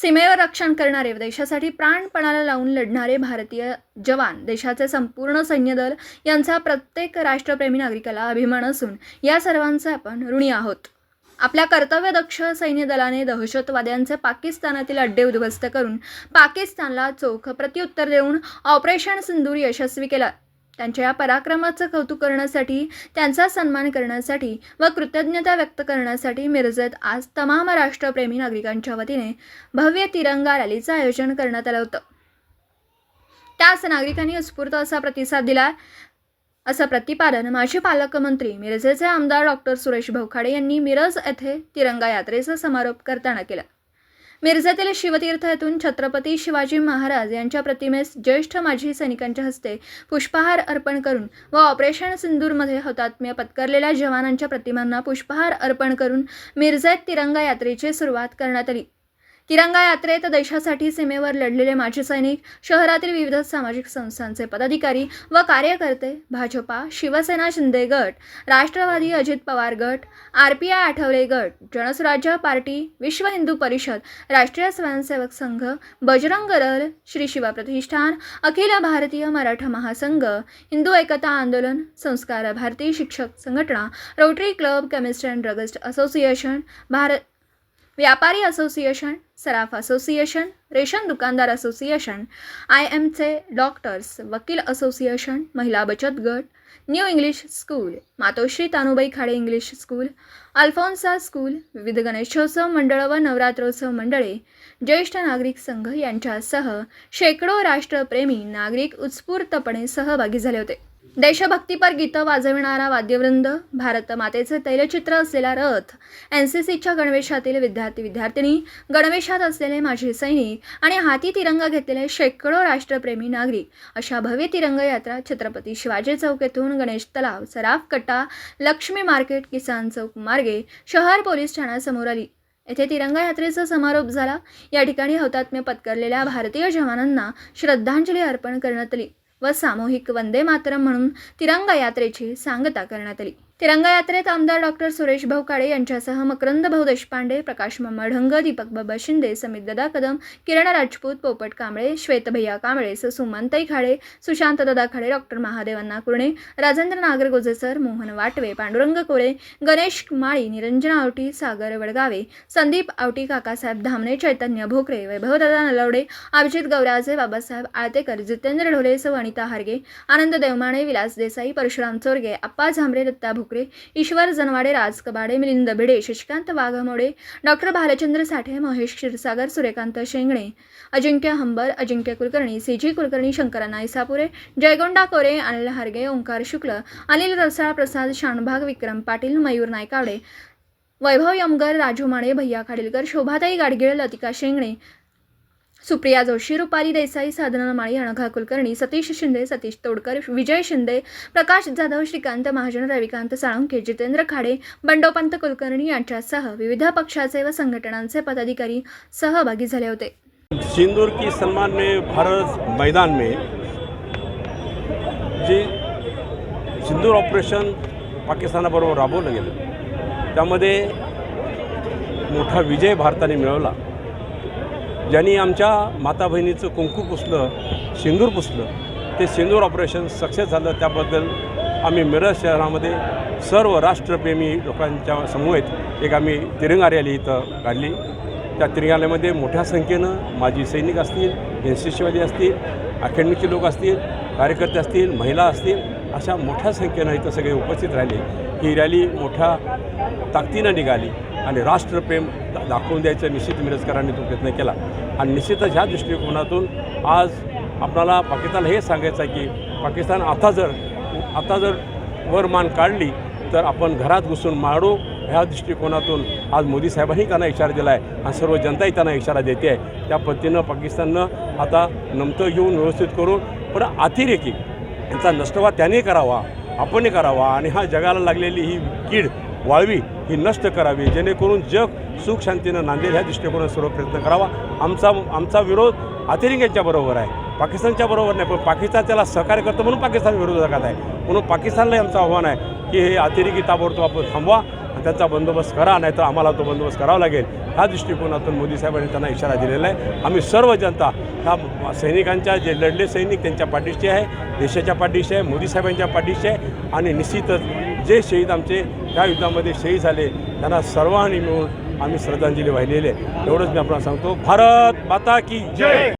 सीमेवर रक्षण करणारे देशासाठी प्राणपणाला लावून लढणारे भारतीय जवान देशाचे संपूर्ण सैन्यदल यांचा प्रत्येक राष्ट्रप्रेमी नागरिकाला अभिमान असून या सर्वांचे आपण ऋणी आहोत. आपल्या कर्तव्यदक्ष सैन्य दलाने दहशतवाद्यांचे पाकिस्तानातील अड्डे उद्ध्वस्त करून पाकिस्तानला चोख प्रत्युत्तर देऊन ऑपरेशन सिंदूर यशस्वी केलं. त्यांच्या या पराक्रमाचं कौतुक करण्यासाठी त्यांचा सन्मान करण्यासाठी व कृतज्ञता व्यक्त करण्यासाठी मिरजेत आज तमाम राष्ट्रप्रेमी नागरिकांच्या वतीने भव्य तिरंगा रॅलीचं आयोजन करण्यात आलं होतं. त्याच नागरिकांनी उत्स्फूर्त असा प्रतिसाद दिला. असं प्रतिपादन माजी पालकमंत्री मिरजेचे आमदार डॉक्टर सुरेश भवखाडे यांनी मिरज येथे तिरंगा यात्रेचा समारोप करताना केला. मिरजेतील शिवतीर्थ येथून छत्रपती शिवाजी महाराज यांच्या प्रतिमेस ज्येष्ठ माजी सैनिकांच्या हस्ते पुष्पहार अर्पण करून व ऑपरेशन सिंदूरमध्ये हौतात्म्य पत्करलेल्या जवानांच्या प्रतिमांना पुष्पहार अर्पण करून मिरजेत तिरंगा यात्रेची सुरुवात करण्यात आली. तिरंगा यात्रेत देशासाठी सीमेवर लढलेले माजी सैनिक शहरातील विविध सामाजिक संस्थांचे पदाधिकारी व कार्यकर्ते भाजपा शिवसेना शिंदे गट राष्ट्रवादी अजित पवार गट आर पी आय आठवले गट जनसुराज्य पार्टी विश्व हिंदू परिषद राष्ट्रीय स्वयंसेवक संघ बजरंग दल श्री शिवा प्रतिष्ठान अखिल भारतीय मराठा महासंघ हिंदू एकता आंदोलन संस्कार भारती शिक्षक संघटना Rotary club chemist and druggist association Bharat व्यापारी असोसिएशन सराफ असोसिएशन रेशन दुकानदार असोसिएशन आय एमचे डॉक्टर्स वकील असोसिएशन महिला बचत गट new English school Matoshri Tanubai Khade English school Alphonsa school विविध गणेशोत्सव मंडळं व नवरात्रोत्सव मंडळे ज्येष्ठ नागरिक संघ यांच्यासह शेकडो राष्ट्रप्रेमी नागरिक उत्स्फूर्तपणे सहभागी झाले होते. देशभक्तीपर गीतं वाजविणारा वाद्यवृंद भारत मातेचे तैलचित्र असलेला रथ एन सी सीच्या गणवेशातील विद्यार्थी विद्यार्थिनी गणवेशात असलेले माजी सैनिक आणि हाती तिरंगा घेतलेले शेकडो राष्ट्रप्रेमी नागरिक अशा भव्य तिरंगा यात्रा छत्रपती शिवाजी चौक येथून गणेश तलाव सराफ कट्टा लक्ष्मी मार्केट किसान चौक मार्गे शहर पोलीस ठाण्यासमोर आली. येथे तिरंगा यात्रेचा समारोप झाला. या ठिकाणी हौतात्म्य पत्करलेल्या भारतीय जवानांना श्रद्धांजली अर्पण करण्यात आली. व सामूहिक वंदे मातरम म्हणून तिरंगा यात्रेची सांगता करण्यात आली. तिरंगा यात्रेत आमदार डॉक्टर सुरेश भाऊ काळे यांच्यासह मकरंद भाऊ देशपांडे प्रकाश मम्मा ढंग दीपक बाबा शिंदे समित दादा कदम किरण राजपूत पोपट कांबळे श्वेत भैया कांबळे स- सुमनताई खाडे सुशांत दादा खाडे डॉक्टर महादेवांना Kurne Rajendra Nagar sir Mohan Watwe Pandurang Kole Ganesh Mali Niranjan Awati Sagar Wadgave Sandeep Awati Kakasaheb Dhamane Chaitanya Bhokare Vaibhavdada Nalawade Abhijit Gauraje Babasaheb Aaltekar Jitendra Dhole Sau Anita Harge Anand Devmane Vilas Desai Parshuram Chorge Appa Zambare Datta Thokare Ishwar Janwade Raj Kabade Milind Bhide Shashikant Waghmode doctor Bhalchandra Sathe Mahesh Kshirsagar Suryakant Shengane Ajinkya Hambar Ajinkya Kulkarni C G Kulkarni Shankara Isapure Jaygonda Kore Anil Harge Omkar Shukla Anil Rasal प्रसाद शानभाग विक्रम पाटील मयूर नायकावडे वैभव यमगर राजू माने भैया खाडीलकर शोभाताई गाडगीळ लतिका शेंगणे सुप्रिया जोशी रुपाली देसाई साधना माळी अनघा कुलकर्णी सतीश शिंदे सतीश तोडकर विजय शिंदे प्रकाश जाधव श्रीकांत महाजन रविकांत साळुंखे जितेंद्र खाडे बंडोपंत कुलकर्णी यांच्यासह विविध पक्षाचे व संघटनांचे पदाधिकारी सहभागी झाले होते. सिंदूर की सन्मान में भारत मैदान में जे सिंदूर ऑपरेशन पाकिस्तानाबरोबर राबवलं गेलं त्यामध्ये मोठा विजय भारताने मिळवला. ज्यांनी आमच्या माता बहिणीचं कुंकू पुसलं सिंदूर पुसलं ते सिंदूर ऑपरेशन सक्सेस झालं त्याबद्दल आम्ही मिरज शहरामध्ये सर्व राष्ट्रप्रेमी लोकांच्या समूहेत एक आम्ही तिरंगा रॅली इथं काढली. त्या तिरंगाल्यामध्ये मोठ्या संख्येनं माजी सैनिक असतील एन सी सीवाले असतील अकॅडमीचे लोक असतील कार्यकर्ते असतील महिला असतील अशा मोठ्या संख्येनं इथं सगळे उपस्थित राहिले. ही रॅली मोठ्या ताकदीनं निघाली. आणि राष्ट्रप्रेम दाखवून द्यायचं निश्चित मिरजकरांनी तो प्रयत्न केला. आणि निश्चितच ह्या दृष्टिकोनातून आज आपल्याला पाकिस्तानला हे सांगायचं आहे की पाकिस्तान आता जर आता जर वर मान काढली तर आपण घरात घुसून मारू. ह्या दृष्टिकोनातून आज मोदी साहेबांनी त्यांना इशारा दिला आहे. आणि सर्व जनताही त्यांना इशारा देते आहे. त्या पद्धतीनं पाकिस्ताननं आता नमतं घेऊन व्यवस्थित करून पण अतिरेकी यांचा नष्टवा त्याने करावा आपणही करावा. आणि हा जगाला लागलेली ही कीड वाळवी ही नष्ट करावी जेणेकरून जग सुख शांतीनं नांदेल ह्या दृष्टिकोनात सर्व प्रयत्न करावा. आमचा आमचा विरोध अतिरिंग्याच्या बरोबर आहे पाकिस्तानच्या बरोबर नाही पण पाकिस्तान त्याला सहकार्य करतं म्हणून पाकिस्तान विरोध जगात आहे. म्हणून पाकिस्तानलाही आमचं आव्हान आहे की हे अतिरेकी ताबडतोब आपण थांबवा आणि त्याचा बंदोबस्त करा नाहीतर आम्हाला तो बंदोबस्त करावा लागेल. ह्या दृष्टिकोनातून मोदी साहेबांनी त्यांना इशारा दिलेला आहे. आम्ही सर्व जनता ह्या सैनिकांच्या जे लढले सैनिक त्यांच्या पाठीशी आहे देशाच्या पाठीशी आहे मोदी साहेबांच्या पाठीशी आहे आणि निश्चितच जे शहीद आमचे त्या युद्धामध्ये शहीद झाले त्यांना सर्वांनी मिळून आम्ही श्रद्धांजली वाहिलेली आहे. एवढंच मी आपल्याला सांगतो. भारत माता की जय!